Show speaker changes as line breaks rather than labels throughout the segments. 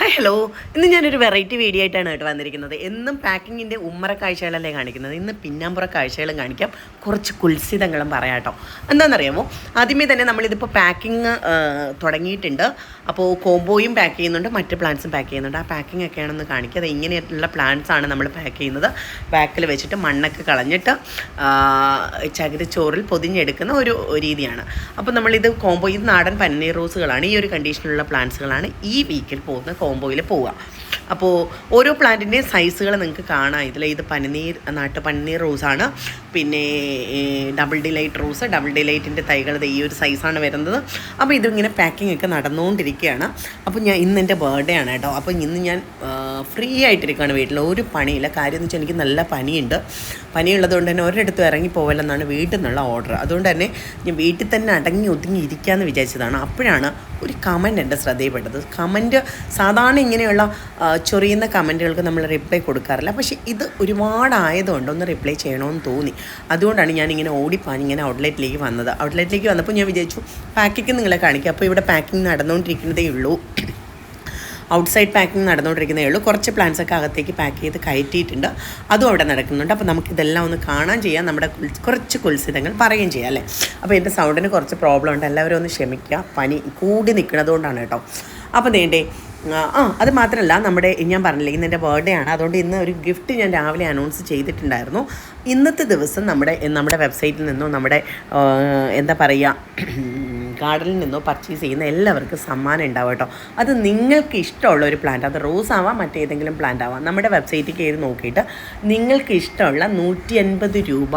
Hi hello ഇന്ന് ഞാനൊരു variety video ആയിട്ടാണ് കേട്ടോ വന്നിരിക്കുന്നത്. എന്നും പാക്കിങ്ങിന്റെ ഉമ്മറ കാഴ്ചകളല്ലേ കാണിക്കുന്നത്. ഇന്ന് പിന്നാമ്പുറ കാഴ്ചകളും കാണിക്കാം. കുറച്ച് കുൽസിതങ്ങളും പറയാം കേട്ടോ. എന്താണെന്നറിയാമോ? ആദ്യമേ തന്നെ നമ്മളിതിപ്പോൾ പാക്കിങ് തുടങ്ങിയിട്ടുണ്ട്. അപ്പോൾ കോംബോയും പാക്ക് ചെയ്യുന്നുണ്ട്. മറ്റ് പ്ലാന്റ്സും പാക്ക് ചെയ്യുന്നുണ്ട്. ആ പാക്കിംഗ് ഒക്കെയാണെന്ന് കാണിക്കുക. അത് ഇങ്ങനെയുള്ള പ്ലാന്റ്സാണ് നമ്മൾ പാക്ക് ചെയ്യുന്നത്. ബാക്കിൽ വെച്ചിട്ട് മണ്ണൊക്കെ കളഞ്ഞിട്ട് ചകിരി ചകിരിച്ചോറിൽ പൊതിഞ്ഞെടുക്കുന്ന ഒരു രീതിയാണ്. അപ്പോൾ നമ്മളിത് കോംബോ ഇത് നാടൻ പന്നീർ റോസുകളാണ് ഈ ഒരു കണ്ടീഷനിലുള്ള പ്ലാന്റ്സുകളാണ് ഈ വീക്കിൽ പോകുന്ന കോംബോയിൽ പോവുക അപ്പോൾ ഓരോ പ്ലാന്റിന്റെയും സൈസുകൾ നിങ്ങൾക്ക് കാണാം. ഇതിൽ ഇത് പനിനീർ നാട്ടു പനിനീർ റോസാണ് പിന്നെ ഡബിൾ ഡിലൈറ്റ് റോസ് ഡബിൾ ഡിലൈറ്റിന്റെ തൈകൾ ഈ ഒരു സൈസാണ് വരുന്നത്. അപ്പോൾ ഇതിങ്ങനെ പാക്കിംഗ് ഒക്കെ നടന്നുകൊണ്ടിരിക്കുകയാണ് അപ്പോൾ ഞാൻ ഇന്ന് എന്റെ ബർത്ത്ഡേ ആണ് കേട്ടോ. അപ്പോൾ ഇന്ന് ഞാൻ ഫ്രീ ആയിട്ടിരിക്കുകയാണ് വീട്ടിൽ ഒരു പണിയില്ല. കാര്യം എന്ന് വെച്ചാൽ എനിക്ക് നല്ല പനിയുണ്ട്. പനിയുള്ളത് കൊണ്ട് തന്നെ ഒരിടത്തും ഇറങ്ങി പോകലെന്നാണ് വീട്ടിൽ നിന്നുള്ള ഓർഡർ. അതുകൊണ്ട് തന്നെ ഞാൻ വീട്ടിൽ തന്നെ അടങ്ങി ഒതുങ്ങി ഇരിക്കാമെന്ന് വിചാരിച്ചതാണ്. അപ്പോഴാണ് ഒരു കമന്റ് എന്റെ ശ്രദ്ധയിൽപ്പെട്ടത്. കമന്റ് സാധാരണ ഇങ്ങനെയുള്ള ചൊറിയുന്ന കമന്റുകൾക്ക് നമ്മൾ റിപ്ലൈ കൊടുക്കാറില്ല. പക്ഷേ ഇത് ഒരുപാടായതുകൊണ്ട് ഒന്ന് റിപ്ലൈ ചെയ്യണമെന്ന് തോന്നി. അതുകൊണ്ടാണ് ഞാൻ ഇങ്ങനെ ഓടിപ്പാഞ്ഞ് ഇങ്ങനെ ഔട്ട്ലെറ്റിലേക്ക് വന്നത്. ഔട്ട്ലെറ്റിലേക്ക് വന്നപ്പോൾ ഞാൻ വിചാരിച്ചു പാക്കിങ് നിങ്ങളെ കാണിക്കാം. അപ്പോൾ ഇവിടെ പാക്കിങ് നടന്നുകൊണ്ടിരിക്കുന്നതേ ഉള്ളൂ. ഔട്ട്സൈഡ് പാക്കിംഗ് നടന്നുകൊണ്ടിരിക്കുന്നേ ഉള്ളൂ. കുറച്ച് പ്ലാന്റ്സ് ഒക്കെ അകത്തേക്ക് പാക്ക് ചെയ്ത് കയറ്റിയിട്ടുണ്ട്. അതും അവിടെ നടക്കുന്നുണ്ട്. അപ്പോൾ നമുക്ക് ഇതെല്ലാം ഒന്ന് കാണാൻ ചെയ്യാം. നമ്മുടെ കുറച്ച് കുൽസിതങ്ങൾ പറയുകയും ചെയ്യാം അല്ലേ? അപ്പോൾ എന്റെ സൗണ്ടിന് കുറച്ച് പ്രോബ്ലം ഉണ്ട്. എല്ലാവരും ഒന്ന് ക്ഷമിക്കുക. പനി കൂടി നിൽക്കുന്നതുകൊണ്ടാണ് കേട്ടോ. അപ്പോൾ നേണ്ടേ ആ അത് മാത്രമല്ല നമ്മുടെ ഞാൻ പറഞ്ഞില്ലേ ഇന്ന് എന്റെ ബർത്ത്ഡേ ആണ്. അതുകൊണ്ട് ഇന്ന് ഒരു ഗിഫ്റ്റ് ഞാൻ രാവിലെ അനൗൺസ് ചെയ്തിട്ടുണ്ടായിരുന്നു. ഇന്നത്തെ ദിവസം നമ്മുടെ നമ്മുടെ വെബ്സൈറ്റിൽ നിന്നും നമ്മുടെ എന്താ പറയുക ഗാർഡനിൽ നിന്നോ പർച്ചേസ് ചെയ്യുന്ന എല്ലാവർക്കും സമ്മാനം ഉണ്ടാവും കേട്ടോ. അത് നിങ്ങൾക്ക് ഇഷ്ടമുള്ള ഒരു പ്ലാന്റ് അത് റോസ് ആവാം മറ്റേതെങ്കിലും പ്ലാന്റ് ആവാം. നമ്മുടെ വെബ്സൈറ്റിൽ കയറി നോക്കിയിട്ട് നിങ്ങൾക്ക് ഇഷ്ടമുള്ള നൂറ്റി രൂപ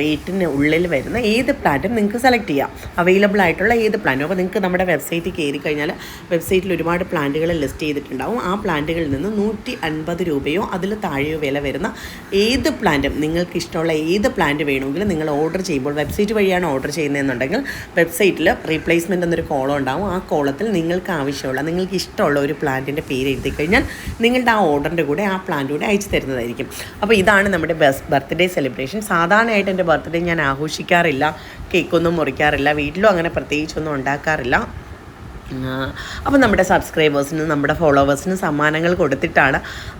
റേറ്റിന് ഉള്ളിൽ വരുന്ന ഏത് പ്ലാന്റും നിങ്ങൾക്ക് സെലക്ട് ചെയ്യാം. അവൈലബിൾ ആയിട്ടുള്ള ഏത് പ്ലാന്റും. അപ്പോൾ നിങ്ങൾക്ക് നമ്മുടെ വെബ്സൈറ്റിൽ കയറി കഴിഞ്ഞാൽ വെബ്സൈറ്റിൽ ഒരുപാട് പ്ലാന്റുകൾ ലിസ്റ്റ് ചെയ്തിട്ടുണ്ടാവും. ആ പ്ലാന്റുകളിൽ നിന്ന് നൂറ്റി അൻപത് രൂപയോ അതിൽ താഴെയോ വില വരുന്ന ഏത് പ്ലാന്റും നിങ്ങൾക്ക് ഇഷ്ടമുള്ള ഏത് പ്ലാന്റ് വേണമെങ്കിലും നിങ്ങൾ ഓർഡർ ചെയ്യുമ്പോൾ വെബ്സൈറ്റ് വഴിയാണ് ഓർഡർ ചെയ്യുന്നതെന്നുണ്ടെങ്കിൽ വെബ്സൈറ്റിൽ റീപ്ലേസ്മെന്റ് എന്നൊരു കോളം ഉണ്ടാവും. ആ കോളത്തിൽ നിങ്ങൾക്ക് ആവശ്യമുള്ള നിങ്ങൾക്ക് ഇഷ്ടമുള്ള ഒരു പ്ലാന്റിന്റെ പേര് എഴുതി കഴിഞ്ഞാൽ നിങ്ങളുടെ ആ ഓർഡറിന്റെ കൂടെ ആ പ്ലാന്റ് കൂടെ അയച്ചു തരുന്നതായിരിക്കും. അപ്പോൾ ഇതാണ് നമ്മുടെ ബർത്ത്ഡേ സെലിബ്രേഷൻ സാധാരണയായിട്ട് എന്റെ ബർത്ത്ഡേ ഞാൻ ആഘോഷിക്കാറില്ല. കേക്കൊന്നും മുറിക്കാറില്ല. വീട്ടിലും അങ്ങനെ പ്രത്യേകിച്ചൊന്നും ഉണ്ടാക്കാറില്ല. അപ്പോൾ നമ്മുടെ സബ്സ്ക്രൈബേഴ്സിനും നമ്മുടെ ഫോളോവേഴ്സിനും സമ്മാനങ്ങൾ കൊടുത്തിട്ടാണ്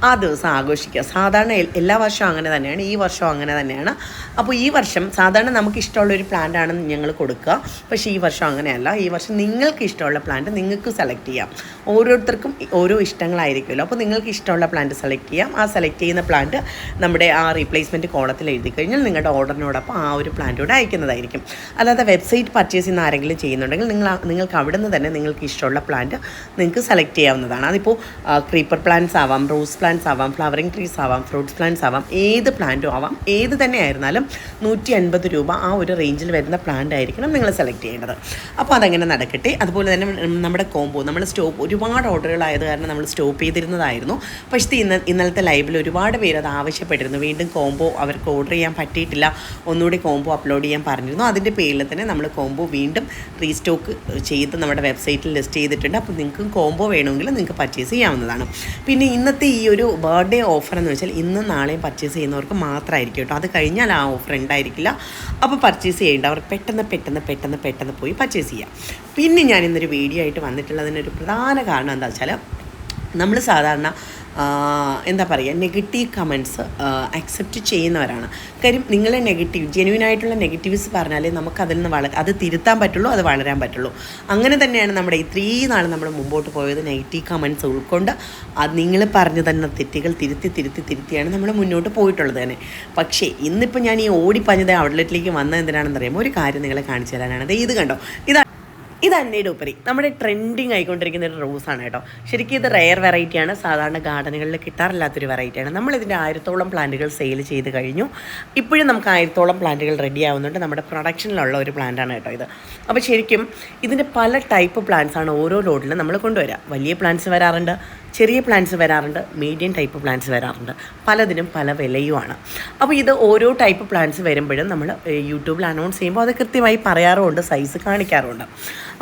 ആ ദിവസം ആഘോഷിക്കുക. സാധാരണ എല്ലാ വർഷവും അങ്ങനെ തന്നെയാണ് ഈ വർഷവും അങ്ങനെ തന്നെയാണ്. അപ്പോൾ ഈ വർഷം സാധാരണ നമുക്ക് ഇഷ്ടമുള്ള ഒരു പ്ലാന്റ് ആണ് ഞങ്ങൾ കൊടുക്കുക. പക്ഷേ ഈ വർഷം അങ്ങനെയല്ല. ഈ വർഷം നിങ്ങൾക്ക് ഇഷ്ടമുള്ള പ്ലാന്റ് നിങ്ങൾക്ക് സെലക്ട് ചെയ്യാം. ഓരോരുത്തർക്കും ഓരോ ഇഷ്ടങ്ങളായിരിക്കുമല്ലോ. അപ്പോൾ നിങ്ങൾക്ക് ഇഷ്ടമുള്ള പ്ലാന്റ് സെലക്ട് ചെയ്യാം. ആ സെലക്ട് ചെയ്യുന്ന പ്ലാന്റ് നമ്മുടെ ആ റീപ്ലേസ്മെന്റ് കോളത്തിൽ എഴുതി കഴിഞ്ഞാൽ നിങ്ങളുടെ ഓർഡറിനോടൊപ്പം ആ ഒരു പ്ലാന്റ് കൂടെ അയക്കുന്നതായിരിക്കും. അല്ലാതെ വെബ്സൈറ്റ് പർച്ചേസ് ചെയ്യുന്ന ആരെങ്കിലും ചെയ്യുന്നുണ്ടെങ്കിൽ നിങ്ങൾ നിങ്ങൾക്ക് അവിടെ നിന്ന് തന്നെ നിങ്ങൾക്ക് ഇഷ്ടമുള്ള പ്ലാന്റ് നിങ്ങൾക്ക് സെലക്ട് ചെയ്യാവുന്നതാണ്. അതിപ്പോൾ ക്രീപ്പർ പ്ലാന്റ്സ് ആവാം റോസ് പ്ലാന്റ്സ് ആവാം ഫ്ലവറിങ് ട്രീസ് ആവാം ഫ്രൂട്ട്സ് പ്ലാന്റ്സ് ആവാം ഏത് പ്ലാന്റും ആവാം ഏത് തന്നെ ആയിരുന്നാലും നൂറ്റി അൻപത് രൂപ ആ ഒരു റേഞ്ചിൽ വരുന്ന പ്ലാന്റ് ആയിരിക്കണം നിങ്ങൾ സെലക്ട് ചെയ്യേണ്ടത്. അപ്പോൾ അതങ്ങനെ നടക്കട്ടെ. അതുപോലെ തന്നെ നമ്മുടെ കോംബോ നമ്മൾ സ്റ്റോപ്പ് ഒരുപാട് ഓർഡറുകളായത് കാരണം നമ്മൾ സ്റ്റോപ്പ് ചെയ്തിരുന്നതായിരുന്നു. പക്ഷേ ഇന്ന് ഇന്നലത്തെ ലൈവിൽ ഒരുപാട് പേര് അത് ആവശ്യപ്പെട്ടിരുന്നു. വീണ്ടും കോംബോ അവർക്ക് ഓർഡർ ചെയ്യാൻ പറ്റിയിട്ടില്ല. ഒന്നുകൂടി കോംബോ അപ്ലോഡ് ചെയ്യാൻ പറഞ്ഞിരുന്നു. അതിന്റെ പേരിൽ തന്നെ നമ്മൾ കോംബോ വീണ്ടും റീസ്റ്റോക്ക് ചെയ്ത് നമ്മുടെ വെബ്സൈറ്റിൽ ലിസ്റ്റ് ചെയ്തിട്ടുണ്ട്. അപ്പോൾ നിങ്ങൾക്ക് കോംബോ വേണമെങ്കിൽ നിങ്ങൾക്ക് പർച്ചേസ് ചെയ്യാവുന്നതാണ്. പിന്നെ ഇന്നത്തെ ഈ ഒരു ബർത്ത്ഡേ ഓഫർ എന്ന് വെച്ചാൽ ഇന്ന് നാളെയും പർച്ചേസ് ചെയ്യുന്നവർക്ക് മാത്രമായിരിക്കും കേട്ടോ. അത് കഴിഞ്ഞാൽ ആ ഓഫർ ഉണ്ടായിരിക്കില്ല. അപ്പോൾ പർച്ചേസ് ചെയ്യേണ്ട അവർ പെട്ടെന്ന് പെട്ടെന്ന് പെട്ടെന്ന് പെട്ടെന്ന് പോയി പർച്ചേസ് ചെയ്യാം. പിന്നെ ഞാൻ ഇന്നൊരു വീഡിയോ ആയിട്ട് വന്നിട്ടുള്ളതിനൊരു പ്രധാന കാരണം എന്താ വെച്ചാൽ നമ്മൾ സാധാരണ എന്താ പറയുക നെഗറ്റീവ് കമൻസ് അക്സെപ്റ്റ് ചെയ്യുന്നവരാണ്. കാര്യം നിങ്ങളെ നെഗറ്റീവ് ജെന്യൂൻ ആയിട്ടുള്ള നെഗറ്റീവ്സ് പറഞ്ഞാലേ നമുക്ക് അതിൽ നിന്ന് വള അത് തിരുത്താൻ പറ്റുള്ളൂ അത് വളരാൻ പറ്റുള്ളൂ. അങ്ങനെ തന്നെയാണ് നമ്മുടെ ഇത്രയും നാൾ നമ്മൾ മുമ്പോട്ട് പോയത് നെഗറ്റീവ് കമൻസ് ഉൾക്കൊണ്ട്. അത് നിങ്ങൾ പറഞ്ഞു തന്ന തെറ്റുകൾ തിരുത്തി തിരുത്തി തിരുത്തിയാണ് നമ്മൾ മുന്നോട്ട് പോയിട്ടുള്ളത് തന്നെ. പക്ഷേ ഇന്നിപ്പോൾ ഞാൻ ഈ ഓടിപ്പഞ്ഞത് ഔട്ട്ലെറ്റിലേക്ക് വന്നത് എന്തിനാണെന്ന് ഒരു കാര്യം നിങ്ങളെ കാണിച്ചു തരാനാണ്. ഇത് കണ്ടോ? ഇതാ ഇത് അന്നയുടെ ഉപരി നമ്മുടെ ട്രെൻഡിങ് ആയിക്കൊണ്ടിരിക്കുന്ന ഒരു റോസാണ് കേട്ടോ. ശരിക്കും ഇത് റെയർ വെറൈറ്റിയാണ് സാധാരണ ഗാർഡനുകളിൽ കിട്ടാറില്ലാത്തൊരു വെറൈറ്റിയാണ് നമ്മളിതിന്റെ ആയിരത്തോളം പ്ലാന്റുകൾ സെയിൽ ചെയ്ത് കഴിഞ്ഞു. ഇപ്പോഴും നമുക്ക് ആയിരത്തോളം പ്ലാന്റുകൾ റെഡി ആവുന്നുണ്ട്. നമ്മുടെ പ്രൊഡക്ഷനിലുള്ള ഒരു പ്ലാന്റാണ് കേട്ടോ ഇത്. അപ്പോൾ ശരിക്കും ഇതിന്റെ പല ടൈപ്പ് പ്ലാന്റ്സ് ആണ് ഓരോ ലോഡിലും നമ്മൾ കൊണ്ടുവരിക വലിയ പ്ലാന്റ്സ് വരാറുണ്ട് ചെറിയ പ്ലാന്റ്സ് വരാറുണ്ട് മീഡിയം ടൈപ്പ് പ്ലാന്റ്സ് വരാറുണ്ട്. പലതിനും പല വിലയുമാണ്. അപ്പോൾ ഇത് ഓരോ ടൈപ്പ് പ്ലാന്റ്സ് വരുമ്പോഴും നമ്മൾ യൂട്യൂബിൽ അനൗൺസ് ചെയ്യുമ്പോൾ അത് കൃത്യമായി പറയാറുമുണ്ട് സൈസ് കാണിക്കാറുമുണ്ട്.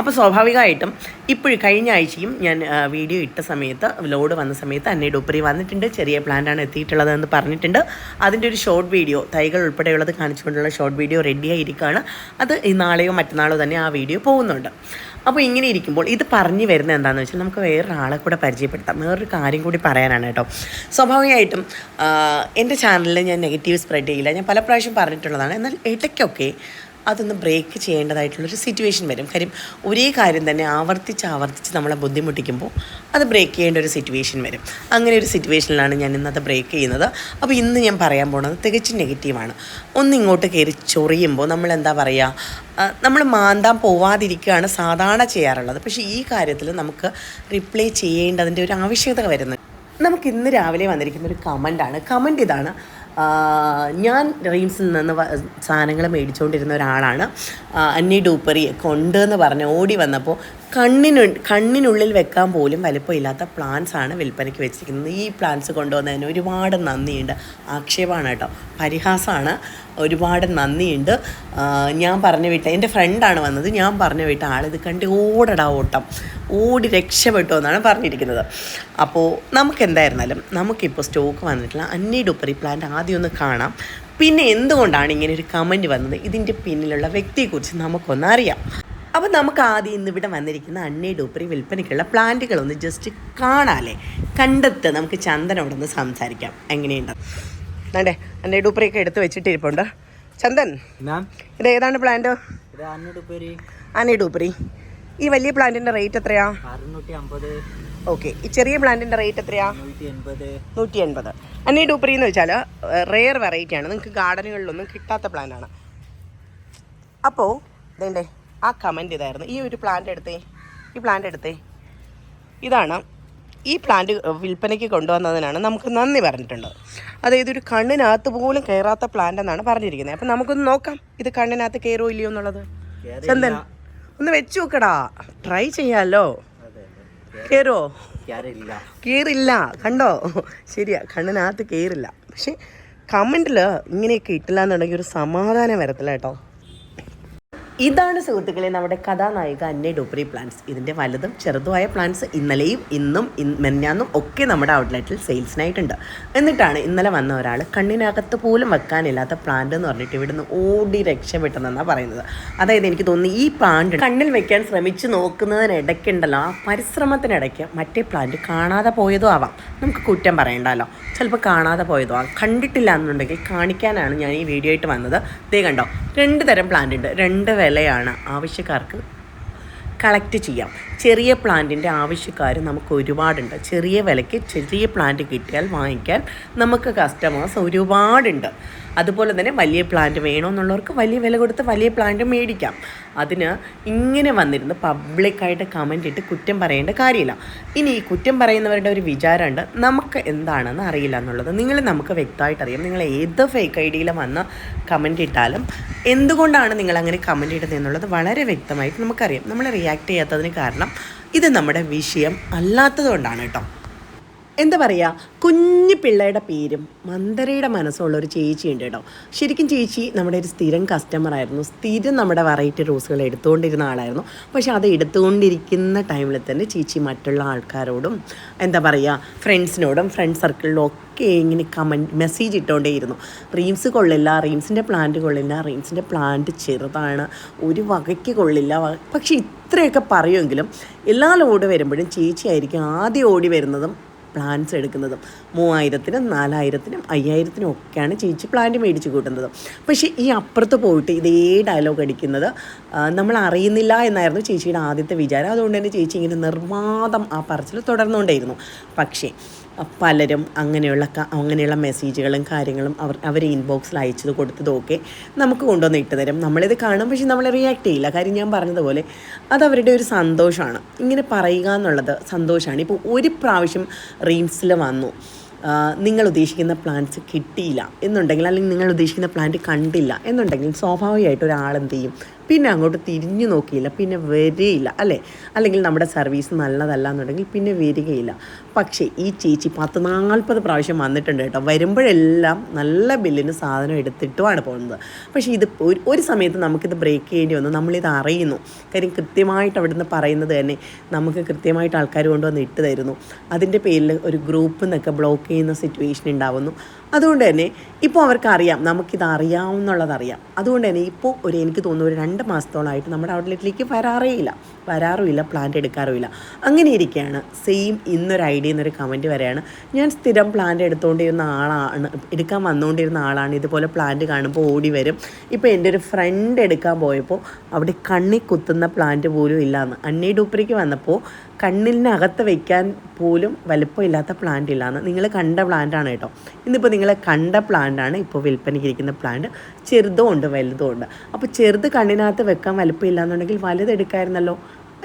അപ്പോൾ സ്വാഭാവികമായിട്ടും ഇപ്പോഴും കഴിഞ്ഞ ആഴ്ചയും ഞാൻ വീഡിയോ ഇട്ട സമയത്ത് ലോഡ് വന്ന സമയത്ത് അന്നയുടെ ഡൂപ്പറി വന്നിട്ടുണ്ട്. ചെറിയ പ്ലാന്റാണ് എത്തിയിട്ടുള്ളത് എന്ന് പറഞ്ഞിട്ടുണ്ട്. അതിന്റെ ഒരു ഷോർട്ട് വീഡിയോ തൈകൾ ഉൾപ്പെടെയുള്ളത് കാണിച്ചുകൊണ്ടുള്ള ഷോർട്ട് വീഡിയോ റെഡിയായിരിക്കുകയാണ് അത് നാളെയോ മറ്റന്നാളോ തന്നെ ആ വീഡിയോ പോകുന്നുണ്ട്. അപ്പോൾ ഇങ്ങനെ ഇരിക്കുമ്പോൾ ഇത് പറഞ്ഞു വരുന്നത് എന്താണെന്ന് വെച്ചാൽ നമുക്ക് വേറൊരാളെ കൂടെ പരിചയപ്പെടുത്താം. വേറൊരു കാര്യം കൂടി പറയാനാണ് കേട്ടോ. സ്വാഭാവികമായിട്ടും എന്റെ ചാനലിൽ ഞാൻ നെഗറ്റീവ് സ്പ്രെഡ് ചെയ്യില്ല. ഞാൻ പല പ്രാവശ്യം പറഞ്ഞിട്ടുള്ളതാണ്. എന്നാൽ ഇടയ്ക്കൊക്കെ അതൊന്ന് ബ്രേക്ക് ചെയ്യേണ്ടതായിട്ടുള്ളൊരു സിറ്റുവേഷൻ വരും. കാര്യം ഒരേ കാര്യം തന്നെ ആവർത്തിച്ച് ആവർത്തിച്ച് നമ്മളെ ബുദ്ധിമുട്ടിക്കുമ്പോൾ അത് ബ്രേക്ക് ചെയ്യേണ്ട ഒരു സിറ്റുവേഷൻ വരും. അങ്ങനെ ഒരു സിറ്റുവേഷനിലാണ് ഞാൻ ഇന്നത് ബ്രേക്ക് ചെയ്യുന്നത്. അപ്പോൾ ഇന്ന് ഞാൻ പറയാൻ പോണത് തികച്ചും നെഗറ്റീവാണ് ഒന്ന് ഇങ്ങോട്ട് കയറി ചൊറിയുമ്പോൾ നമ്മൾ എന്താ പറയുക നമ്മൾ മാന്താൻ പോവാതിരിക്കുകയാണ് സാധാരണ ചെയ്യാറുള്ളത്. പക്ഷേ ഈ കാര്യത്തിൽ നമുക്ക് റിപ്ലൈ ചെയ്യേണ്ടതിന്റെ ഒരു ആവശ്യകത വരുന്നത് നമുക്ക് ഇന്ന് രാവിലെ വന്നിരിക്കുന്ന ഒരു കമന്റാണ് കമന്റ് ഇതാണ് ഞാൻ റീംസിൽ നിന്ന് സാധനങ്ങൾ മേടിച്ചുകൊണ്ടിരുന്ന ഒരാളാണ്. അന്നി ഡൂപ്പറി കൊണ്ട് എന്ന് പറഞ്ഞ് ഓടി വന്നപ്പോൾ കണ്ണിനു കണ്ണിനുള്ളിൽ വെക്കാൻ പോലും വലിപ്പമില്ലാത്ത പ്ലാന്റ്സ് ആണ് വിൽപ്പനയ്ക്ക് വെച്ചിരിക്കുന്നത്. ഈ പ്ലാന്റ്സ് കൊണ്ടുവന്നതിന് ഒരുപാട് നന്ദിയുണ്ട്. ആക്ഷേപമാണ് കേട്ടോ. പരിഹാസമാണ്. ഒരുപാട് നന്ദിയുണ്ട്. ഞാൻ പറഞ്ഞു വിട്ട എന്റെ ഫ്രണ്ടാണ് വന്നത്. ഞാൻ പറഞ്ഞു വിട്ട ആളിത് കണ്ട് ഓടടാ ഓട്ടം. ഓടി രക്ഷപ്പെട്ടു എന്നാണ് പറഞ്ഞിരിക്കുന്നത്. അപ്പോൾ നമുക്ക് എന്തായിരുന്നാലും നമുക്കിപ്പോൾ സ്റ്റോക്ക് വന്നിട്ടുള്ള അന്നി ഡുപ്പറി പ്ലാന്റ് ആദ്യം ഒന്ന് കാണാം. പിന്നെ എന്തുകൊണ്ടാണ് ഇങ്ങനെ ഒരു കമന്റ് വന്നത്? ഇതിന്റെ പിന്നിലുള്ള വ്യക്തിയെക്കുറിച്ച് നമുക്കൊന്ന് അറിയാം. അപ്പോൾ നമുക്ക് ആദ്യം ഇന്ന് ഇവിടെ വന്നിരിക്കുന്ന അന്നി ഡൂപ്പറി വിൽപ്പനയ്ക്കുള്ള പ്ലാന്റുകളൊന്ന് ജസ്റ്റ് കാണാല്ലേ? കണ്ടെത്ത് നമുക്ക് ചന്ദനോടൊന്ന് സംസാരിക്കാം. എങ്ങനെയുണ്ട്? അതെ അണ്ണി ഡൂപ്പറിയൊക്കെ എടുത്ത് വെച്ചിട്ടിരിപ്പുണ്ട്. ചന്ദൻ ഇത് ഏതാണ് പ്ലാന്റ് അണ്ണി ഡൂപ്പറി. ഈ വലിയ പ്ലാന്റിന്റെ റേറ്റ് എത്രയാ? ഓക്കെ ഈ ചെറിയ പ്ലാന്റിന്റെ റേറ്റ് എത്രയാ?
നൂറ്റി എൺപത്
അന്നീ ഡൂപ്പറി എന്ന് വെച്ചാൽ റെയർ വെറൈറ്റി ആണ്. നിങ്ങൾക്ക് ഗാർഡനുകളിലൊന്നും കിട്ടാത്ത പ്ലാന്റാണ് ആണ്. അപ്പോൾ ഇതേണ്ടേ ആ കമന്റ് ഇതായിരുന്നു. ഈ ഒരു പ്ലാന്റ് എടുത്തേ ഈ പ്ലാന്റ് എടുത്തേ. ഇതാണ് ഈ പ്ലാന്റ് വിൽപ്പനയ്ക്ക് കൊണ്ടുവന്നതിനാണ് നമുക്ക് നന്ദി പറഞ്ഞിട്ടുണ്ട് അതായത് ഒരു കണ്ണിനകത്ത് പോലും കയറാത്ത പ്ലാന്റ് എന്നാണ് പറഞ്ഞിരിക്കുന്നത്. അപ്പം നമുക്കൊന്ന് നോക്കാം ഇത് കണ്ണിനകത്ത് കയറോ ഇല്ലയോ എന്നുള്ളത്. ചന്ദൻ ഒന്ന് വെച്ച് നോക്കടാ. ട്രൈ ചെയ്യാമല്ലോ
കയറോ
കയറുമോ
ക്യാരില്ല
കണ്ടോ? ശരിയാ കണ്ണിനകത്ത് കയറില്ല പക്ഷെ കമന്റിൽ ഇങ്ങനെയൊക്കെ ഇട്ടില്ല എന്നുണ്ടെങ്കിൽ ഒരു സമാധാനം വരത്തില്ല കേട്ടോ. ഇതാണ് സുഹൃത്തുക്കളെ നമ്മുടെ കഥാനായിക അന്നെ ഡോപ്രി പ്ലാന്റ്സ്. ഇതിന്റെ വലുതും ചെറുതുമായ പ്ലാന്റ്സ് ഇന്നലെയും ഇന്നും മെന്നാന്നും ഒക്കെ നമ്മുടെ ഔട്ട്ലെറ്റിൽ സെയിൽസിനായിട്ടുണ്ട്. എന്നിട്ടാണ് ഇന്നലെ വന്ന ഒരാൾ കണ്ണിനകത്ത് പോലും വെക്കാനില്ലാത്ത പ്ലാന്റ് എന്ന് പറഞ്ഞിട്ട് ഇവിടുന്ന് ഓടി രക്ഷപ്പെട്ടെന്നാണ് പറയുന്നത്. അതായത് എനിക്ക് തോന്നുന്നു ഈ പ്ലാന്റ് കണ്ണിൽ വെക്കാൻ ശ്രമിച്ചു നോക്കുന്നതിനിടയ്ക്കുണ്ടല്ലോ ആ പരിശ്രമത്തിനിടയ്ക്ക് മറ്റേ പ്ലാന്റ് കാണാതെ പോയതോ ആവാം. നമുക്ക് കുറ്റം പറയണ്ടല്ലോ. ചിലപ്പോൾ കാണാതെ പോയതോ ആവാം. കണ്ടിട്ടില്ല എന്നുണ്ടെങ്കിൽ കാണിക്കാനാണ് ഞാൻ ഈ വീഡിയോ ആയിട്ട് വന്നത്. ദേ കണ്ടോ? രണ്ട് തരം പ്ലാന്റ് ഉണ്ട്. രണ്ട് വിലയാണ് ആവശ്യക്കാർക്ക് കളക്ട് ചെയ്യാം. ചെറിയ പ്ലാന്റിന്റെ ആവശ്യക്കാർ നമുക്ക് ഒരുപാടുണ്ട്. ചെറിയ വിലയ്ക്ക് ചെറിയ പ്ലാന്റ് കിട്ടിയാൽ വാങ്ങിക്കാൻ നമുക്ക് കസ്റ്റമേഴ്സ് ഒരുപാടുണ്ട്. അതുപോലെ തന്നെ വലിയ പ്ലാന്റ് വേണമെന്നുള്ളവർക്ക് വലിയ വില കൊടുത്ത് വലിയ പ്ലാന്റ് മേടിക്കാം. അതിന് ഇങ്ങനെ വന്നിരുന്ന് പബ്ലിക്കായിട്ട് കമന്റ് ഇട്ട് കുറ്റം പറയേണ്ട കാര്യമില്ല. ഇനി ഈ കുറ്റം പറയുന്നവരുടെ ഒരു വിചാരമുണ്ട്. നമുക്ക് എന്താണെന്ന് അറിയില്ല എന്നുള്ളത് നിങ്ങൾ നമുക്ക് വ്യക്തമായിട്ട് അറിയാം. നിങ്ങൾ ഏത് ഫേക്ക് ഐ ഡിയിൽ വന്ന് കമന്റ് ഇട്ടാലും എന്തുകൊണ്ടാണ് നിങ്ങൾ അങ്ങനെ കമന്റ് ഇടുന്നത് എന്നുള്ളത് വളരെ വ്യക്തമായിട്ട് നമുക്കറിയാം. നമ്മൾ റിയാക്ട് ചെയ്യാത്തതിന് കാരണം ഇത് നമ്മുടെ വിഷയം അല്ലാത്തതുകൊണ്ടാണ് കേട്ടോ. എന്താ പറയുക കുഞ്ഞു പിള്ളയുടെ പേരും മന്ദരയുടെ മനസ്സുള്ള ഒരു ചേച്ചിയുണ്ട് കേട്ടോ. ശരിക്കും ചേച്ചി നമ്മുടെ ഒരു സ്ഥിരം കസ്റ്റമർ ആയിരുന്നു. സ്ഥിരം നമ്മുടെ വെറൈറ്റി റോസുകൾ എടുത്തുകൊണ്ടിരുന്ന ആളായിരുന്നു. പക്ഷെ അത് എടുത്തുകൊണ്ടിരിക്കുന്ന ടൈമിൽ തന്നെ ചേച്ചി മറ്റുള്ള ആൾക്കാരോടും എന്താ പറയുക ഫ്രണ്ട്സിനോടും ഫ്രണ്ട് സർക്കിളിലും ഒക്കെ ഇങ്ങനെ കമന്റ് മെസ്സേജ് ഇട്ടുകൊണ്ടേയിരുന്നു റീംസ് കൊള്ളില്ല റീംസിന്റെ പ്ലാന്റ് കൊള്ളില്ല റീംസിന്റെ പ്ലാന്റ് ചെറുതാണ് ഒരു വകയ്ക്ക് കൊള്ളില്ല. പക്ഷേ ഇത്രയൊക്കെ പറയുമെങ്കിലും എല്ലാ ലോഡ് വരുമ്പോഴും ചേച്ചി ആയിരിക്കും ആദ്യം ഓടി വരുന്നതും പ്ലാന്റ്സ് എടുക്കുന്നതും. മൂവായിരത്തിനും നാലായിരത്തിനും അയ്യായിരത്തിനും ഒക്കെയാണ് ചേച്ചി പ്ലാന്റ് മേടിച്ച് കൂട്ടുന്നത്. പക്ഷേ ഈ അപ്പുറത്ത് പോയിട്ട് ഇതേ ഡയലോഗ് അടിക്കുന്നത് നമ്മൾ അറിയുന്നില്ല എന്നായിരുന്നു ചേച്ചിയുടെ ആദ്യത്തെ വിചാരം. അതുകൊണ്ട് തന്നെ ചേച്ചി ഇങ്ങനെ നിർമ്മാതം ആ പറച്ചിൽ തുടർന്നുകൊണ്ടേയിരുന്നു. പക്ഷേ പലരും അങ്ങനെയുള്ള അങ്ങനെയുള്ള മെസ്സേജുകളും കാര്യങ്ങളും അവർ അവർ ഇൻബോക്സിൽ അയച്ചത് കൊടുത്തതും ഒക്കെ നമുക്ക് കൊണ്ടുവന്ന് ഇട്ട് തരും. നമ്മളിത് കാണും പക്ഷെ നമ്മൾ റിയാക്ട് ചെയ്യില്ല. കാര്യം ഞാൻ പറഞ്ഞതുപോലെ അത് അവരുടെ ഒരു സന്തോഷമാണ്. ഇങ്ങനെ പറയുക എന്നുള്ളത് സന്തോഷമാണ്. ഇപ്പോൾ ഒരു പ്രാവശ്യം റീംസിൽ വന്നു നിങ്ങൾ ഉദ്ദേശിക്കുന്ന പ്ലാന്റ്സ് കിട്ടിയില്ല എന്നുണ്ടെങ്കിൽ അല്ലെങ്കിൽ നിങ്ങൾ ഉദ്ദേശിക്കുന്ന പ്ലാന്റ് കണ്ടില്ല എന്നുണ്ടെങ്കിൽ സ്വാഭാവികമായിട്ട് ഒരാൾ എന്ത് ചെയ്യും? പിന്നെ അങ്ങോട്ട് തിരിഞ്ഞു നോക്കിയില്ല പിന്നെ വരികയില്ല അല്ലേ? അല്ലെങ്കിൽ നമ്മുടെ സർവീസ് നല്ലതല്ല എന്നുണ്ടെങ്കിൽ പിന്നെ വരികയില്ല. പക്ഷേ ഈ ചേച്ചി പത്ത് നാൽപ്പത് പ്രാവശ്യം വന്നിട്ടുണ്ട് കേട്ടോ. വരുമ്പോഴെല്ലാം നല്ല ബില്ലിന് സാധനം എടുത്തിട്ടുമാണ് പോകുന്നത്. പക്ഷേ ഇത് ഒരു സമയത്ത് നമുക്കിത് ബ്രേക്ക് ചെയ്യേണ്ടി വന്നു. നമ്മളിത് അറിയുന്നു. കാര്യം കൃത്യമായിട്ട് അവിടുന്ന് പറയുന്നത് തന്നെ നമുക്ക് കൃത്യമായിട്ട് ആൾക്കാർ കൊണ്ടുവന്ന് ഇട്ട് തരുന്നു. അതിന്റെ പേരിൽ ഒരു ഗ്രൂപ്പ് നിന്നൊക്കെ ബ്ലോക്ക് ചെയ്യുന്ന സിറ്റുവേഷൻ ഉണ്ടാവുന്നു. അതുകൊണ്ട് തന്നെ ഇപ്പോൾ അവർക്കറിയാം നമുക്കിത് അറിയാവുന്നുള്ളതറിയാം അതുകൊണ്ട് തന്നെ ഇപ്പോൾ ഒരു എനിക്ക് തോന്നുന്നു ഒരു രണ്ട് മാസത്തോളമായിട്ട് നമ്മുടെ ഔട്ട്ലെറ്റിലേക്ക് വരാറേ ഇല്ല വരാറുമില്ല പ്ലാന്റ് എടുക്കാറുമില്ല. അങ്ങനെ ഇരിക്കുകയാണ് സെയിം ഇന്നൊരു ഐഡിയ എന്നൊരു കമന്റ് വരെയാണ്. ഞാൻ സ്ഥിരം പ്ലാന്റ് എടുത്തുകൊണ്ടിരുന്ന ആളാണ് എടുക്കാൻ വന്നുകൊണ്ടിരുന്ന ആളാണ്. ഇതുപോലെ പ്ലാന്റ് കാണുമ്പോൾ ഓടി വരും. ഇപ്പോൾ എന്റെ ഒരു ഫ്രണ്ട് എടുക്കാൻ പോയപ്പോൾ അവിടെ കണ്ണി കുത്തുന്ന പ്ലാന്റ് പോലും ഇല്ലയെന്ന് അന്നേ ഡൂപ്പറിക്ക് വന്നപ്പോൾ കണ്ണിനകത്ത് വയ്ക്കാൻ പോലും വലുപ്പമില്ലാത്ത പ്ലാന്റ് ഇല്ലാന്ന് നിങ്ങൾ കണ്ട പ്ലാന്റാണ് കേട്ടോ. ഇന്നിപ്പോൾ നിങ്ങൾ കണ്ട പ്ലാന്റാണ് ഇപ്പോൾ വിൽപ്പനയ്ക്ക് ഇരിക്കുന്ന പ്ലാന്റ് ചെറുതും ഉണ്ട് വലുതും ഉണ്ട്. അപ്പോൾ ചെറുത് കണ്ണിനകത്ത് വെക്കാൻ വലുപ്പമില്ല എന്നുണ്ടെങ്കിൽ വലുതെടുക്കായിരുന്നല്ലോ.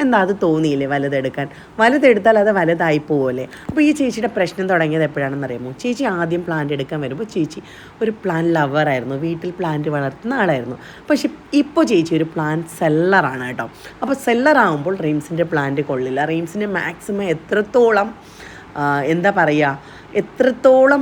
എന്താ അത് തോന്നിയില്ലേ വലുതെടുക്കാൻ? വലുതെടുത്താൽ അത് വലുതായി പോവല്ലേ അപ്പോൾ ഈ ചേച്ചിയുടെ പ്രശ്നം തുടങ്ങിയത് എപ്പോഴാണെന്ന് അറിയാമോ? ചേച്ചി ആദ്യം പ്ലാന്റ് എടുക്കാൻ വരുമ്പോൾ ചേച്ചി ഒരു പ്ലാൻ ലവറായിരുന്നു വീട്ടിൽ പ്ലാന്റ് വളർത്തുന്ന ആളായിരുന്നു. പക്ഷെ ഇപ്പോൾ ചേച്ചി ഒരു പ്ലാൻ സെല്ലറാണ് കേട്ടോ. അപ്പോൾ സെല്ലറാകുമ്പോൾ റീംസിന്റെ പ്ലാന്റ് കൊള്ളില്ല. റീംസിന്റെ മാക്സിമം എത്രത്തോളം എന്താ പറയുക എത്രത്തോളം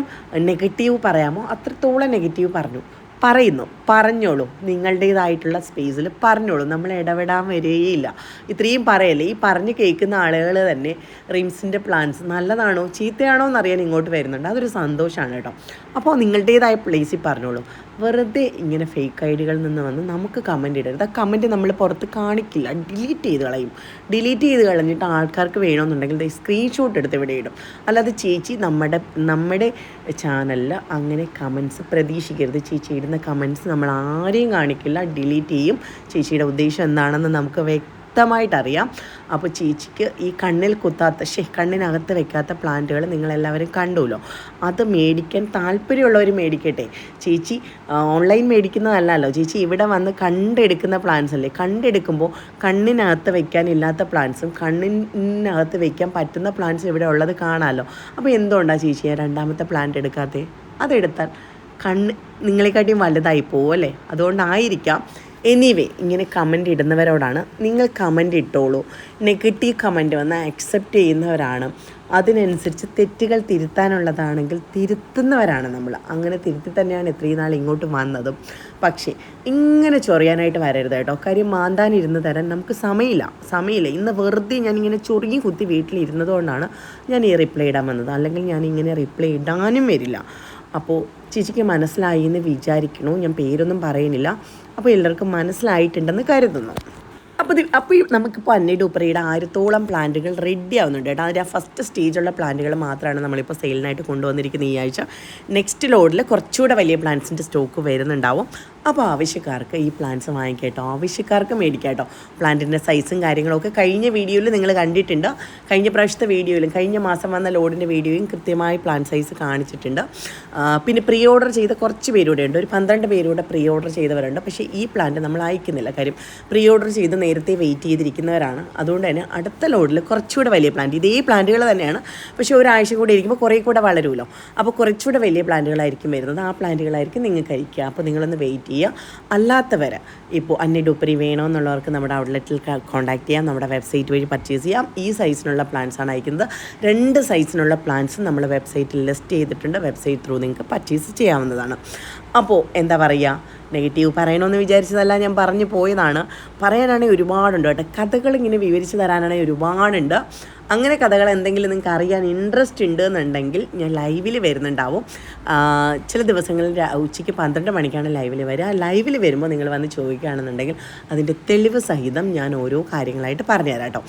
നെഗറ്റീവ് പറയാമോ അത്രത്തോളം നെഗറ്റീവ് പറഞ്ഞു. പറയുന്നു. പറഞ്ഞോളൂ. നിങ്ങളുടേതായിട്ടുള്ള സ്പേസിൽ പറഞ്ഞോളൂ. നമ്മൾ ഇടപെടാൻ വരികയില്ല. ഇത്രയും പറയല്ലേ? ഈ പറഞ്ഞ് കേൾക്കുന്ന ആളുകൾ തന്നെ റിംസിന്റെ പ്ലാൻസ് നല്ലതാണോ? ചീത്തയാണോ എന്നറിയാൻ ഇങ്ങോട്ട് വരുന്നുണ്ട്. അതൊരു സന്തോഷമാണ് കേട്ടോ. അപ്പോൾ നിങ്ങളുടേതായ പ്ലേസിൽ പറഞ്ഞോളൂ. വെറുതെ ഇങ്ങനെ ഫേക്ക് ഐഡികളിൽ നിന്ന് വന്ന് നമുക്ക് കമന്റ് ഇടരുത്. ആ കമന്റ് നമ്മൾ പുറത്ത് കാണിക്കില്ല. ഡിലീറ്റ് ചെയ്ത് കളയും. ഡിലീറ്റ് ചെയ്ത് കളഞ്ഞിട്ട് ആൾക്കാർക്ക് വേണമെന്നുണ്ടെങ്കിൽ സ്ക്രീൻഷോട്ട് എടുത്ത് ഇവിടെ ഇടും. അല്ലാതെ ചേച്ചി നമ്മുടെ നമ്മുടെ ചാനലിൽ അങ്ങനെ കമൻസ് പ്രതീക്ഷിക്കരുത്. ചേച്ചി ഇടുന്ന കമൻസ് നമ്മൾ ആരെയും കാണിക്കില്ല. ഡിലീറ്റ് ചെയ്യും. ചേച്ചിയുടെ ഉദ്ദേശം എന്താണെന്ന് നമുക്ക് വ്യക്തമായിട്ട് അറിയാം അപ്പോൾ ചേച്ചിക്ക് ഈ കണ്ണിൽ കുത്താത്ത ശേ കണ്ണിനകത്ത് വെക്കാത്ത പ്ലാന്റുകൾ നിങ്ങളെല്ലാവരും കണ്ടുല്ലോ. അത് മേടിക്കാൻ താല്പര്യമുള്ളവർ മേടിക്കട്ടെ. ചേച്ചി ഓൺലൈൻ മേടിക്കുന്നതല്ലല്ലോ. ചേച്ചി ഇവിടെ വന്ന് കണ്ടെടുക്കുന്ന പ്ലാന്റ്സ് അല്ലേ? കണ്ടെടുക്കുമ്പോൾ കണ്ണിനകത്ത് വെക്കാനില്ലാത്ത പ്ലാന്റ്സും കണ്ണിനകത്ത് വെക്കാൻ പറ്റുന്ന പ്ലാന്റ്സും ഇവിടെ ഉള്ളത് കാണാമല്ലോ അപ്പോൾ എന്തുകൊണ്ടാണ് ചേച്ചി ആ രണ്ടാമത്തെ പ്ലാന്റ് എടുക്കാത്തത് അതെടുത്താൽ കണ്ണ് നിങ്ങളെക്കാട്ടിയും വലുതായി പോവും അല്ലേ? അതുകൊണ്ടായിരിക്കാം എനിവേ ഇങ്ങനെ കമന്റ് ഇടുന്നവരോടാണ്. നിങ്ങൾ കമന്റ് ഇട്ടോളൂ. നെഗറ്റീവ് കമന്റ് വന്ന് അക്സെപ്റ്റ് ചെയ്യുന്നവരാണ്. അതിനനുസരിച്ച് തെറ്റുകൾ തിരുത്താനുള്ളതാണെങ്കിൽ തിരുത്തുന്നവരാണ് നമ്മൾ. അങ്ങനെ തിരുത്തി തന്നെയാണ് ഇത്രയും നാൾ ഇങ്ങോട്ട് വന്നതും. പക്ഷേ ഇങ്ങനെ ചൊറിയാനായിട്ട് വരരുത് കേട്ടോ. കാര്യം മാന്താനിരുന്ന് തരാൻ നമുക്ക് സമയമില്ല. സമയമില്ല. ഇന്ന് വെറുതെ ഞാൻ ഇങ്ങനെ കുത്തി വീട്ടിലിരുന്നത് കൊണ്ടാണ് ഞാൻ ഈ റിപ്ലൈ ഇടാൻ വന്നത്. അല്ലെങ്കിൽ ഞാൻ ഇങ്ങനെ റിപ്ലൈ ഇടാനും വരില്ല. അപ്പോൾ ചേച്ചിക്ക് മനസ്സിലായി എന്ന് വിചാരിക്കണു. ഞാൻ പേരൊന്നും പറയുന്നില്ല അപ്പോൾ എല്ലാവർക്കും മനസ്സിലായിട്ടുണ്ടെന്ന് കരുതുന്നു. അപ്പോൾ അപ്പോൾ നമുക്കിപ്പോൾ അന്നയുടെ ഡൂപ്പറയുടെ ആയിരത്തോളം പ്ലാന്റുകൾ റെഡി ആവുന്നുണ്ട് കേട്ടോ. അതിന്റെ ആ ഫസ്റ്റ് സ്റ്റേജുള്ള പ്ലാന്റുകൾ മാത്രമാണ് നമ്മളിപ്പോൾ സെയിലിനായിട്ട് കൊണ്ടുവന്നിരിക്കുന്നത് ഈ ആഴ്ച. നെക്സ്റ്റ് ലോഡിൽ കുറച്ചുകൂടെ വലിയ പ്ലാന്റ്സിന്റെ സ്റ്റോക്ക് വരുന്നുണ്ടാവും. അപ്പോൾ ആവശ്യക്കാർക്ക് ഈ പ്ലാന്റ്സ് വാങ്ങിക്കേട്ടോ ആവശ്യക്കാർക്ക് മേടിക്കാട്ടോ പ്ലാന്റിന്റെ സൈസും കാര്യങ്ങളൊക്കെ കഴിഞ്ഞ വീഡിയോയിൽ നിങ്ങൾ കണ്ടിട്ടുണ്ട്. കഴിഞ്ഞ പ്രാവശ്യത്തെ വീഡിയോയിലും കഴിഞ്ഞ മാസം വന്ന ലോഡിന്റെ വീഡിയോയും കൃത്യമായി പ്ലാന്റ് സൈസ് കാണിച്ചിട്ടുണ്ട്. പിന്നെ പ്രീ ഓർഡർ ചെയ്ത കുറച്ച് പേരൂടെ ഉണ്ട്. ഒരു പന്ത്രണ്ട് പേരൂടെ പ്രീ ഓർഡർ ചെയ്തവരുണ്ട്. പക്ഷേ ഈ പ്ലാന്റ് നമ്മൾ അയക്കുന്നില്ല. കാര്യം പ്രീ ഓർഡർ ചെയ്ത് നേരത്തെ വെയിറ്റ് ചെയ്തിരിക്കുന്നവരാണ്. അതുകൊണ്ട് തന്നെ അടുത്ത ലോഡിൽ കുറച്ചുകൂടെ വലിയ പ്ലാന്റ് ഇതേ പ്ലാന്റുകൾ തന്നെയാണ്. പക്ഷേ ഒരാഴ്ച കൂടി ഇരിക്കുമ്പോൾ കുറേ കൂടെ വളരുമല്ലോ. അപ്പോൾ കുറച്ചുകൂടെ വലിയ പ്ലാന്റുകളായിരിക്കും വരുന്നത്. ആ പ്ലാന്റുകളായിരിക്കും നിങ്ങൾക്ക് കഴിക്കുക. അപ്പോൾ നിങ്ങളൊന്ന് വെയിറ്റ് ചെയ്യുക. അല്ലാത്തവർ ഇപ്പോൾ അന്യ ഡൂപ്പറി വേണമെന്നുള്ളവർക്ക് നമ്മുടെ ഔട്ട്ലെറ്റിൽ കോൺടാക്ട് ചെയ്യാം. നമ്മുടെ വെബ്സൈറ്റ് വഴി പർച്ചേസ് ചെയ്യാം. ഈ സൈസിനുള്ള പ്ലാന്റ്സ് ആണ് അയക്കുന്നത്. രണ്ട് സൈസിനുള്ള പ്ലാൻസ് നമ്മൾ വെബ്സൈറ്റിൽ ലിസ്റ്റ് ചെയ്തിട്ടുണ്ട്. വെബ്സൈറ്റ് ത്രൂ നിങ്ങൾക്ക് പർച്ചേസ് ചെയ്യാവുന്നതാണ്. അപ്പോൾ എന്താ പറയുക നെഗറ്റീവ് പറയണമെന്ന് വിചാരിച്ചതല്ല ഞാൻ പറഞ്ഞു പോയതാണ്. പറയാനാണെങ്കിൽ ഒരുപാടുണ്ട് കേട്ടോ. കഥകൾ ഇങ്ങനെ വിവരിച്ച് തരാനാണെങ്കിൽ ഒരുപാടുണ്ട്. അങ്ങനെ കഥകൾ എന്തെങ്കിലും നിങ്ങൾക്ക് അറിയാൻ ഇൻട്രസ്റ്റ് ഉണ്ട് എന്നുണ്ടെങ്കിൽ ഞാൻ ലൈവിൽ വരുന്നുണ്ടാവും. ചില ദിവസങ്ങളിൽ ഉച്ചയ്ക്ക് പന്ത്രണ്ട് മണിക്കാണ് ലൈവിൽ വരിക. ലൈവിൽ വരുമ്പോൾ നിങ്ങൾ വന്ന് ചോദിക്കുകയാണെന്നുണ്ടെങ്കിൽ അതിന്റെ തെളിവ് സഹിതം ഞാൻ ഓരോ കാര്യങ്ങളായിട്ട് പറഞ്ഞുതരാം കേട്ടോ.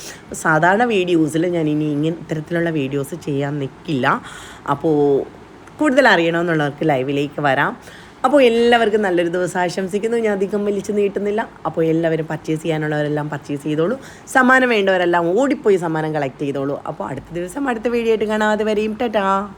സാധാരണ വീഡിയോസിൽ ഞാൻ ഇനി ഇങ്ങനെ ഇത്തരത്തിലുള്ള വീഡിയോസ് ചെയ്യാൻ നിൽക്കില്ല അപ്പോൾ കൂടുതൽ അറിയണമെന്നുള്ളവർക്ക് ലൈവിലേക്ക് വരാം. അപ്പോൾ എല്ലാവർക്കും നല്ലൊരു ദിവസം ആശംസിക്കുന്നു. ഞാൻ അധികം വലിച്ചു നീട്ടുന്നില്ല അപ്പോൾ എല്ലാവരും പർച്ചേസ് ചെയ്യാനുള്ളവരെല്ലാം പർച്ചേസ് ചെയ്തോളൂ. സമ്മാനം വേണ്ടവരെല്ലാം ഓടിപ്പോയി സമ്മാനം കളക്ട് ചെയ്തോളൂ. അപ്പോൾ അടുത്ത ദിവസം അടുത്ത വീഡിയോ ആയിട്ട് കാണാം. അതുവരെയും ടാറ്റാ.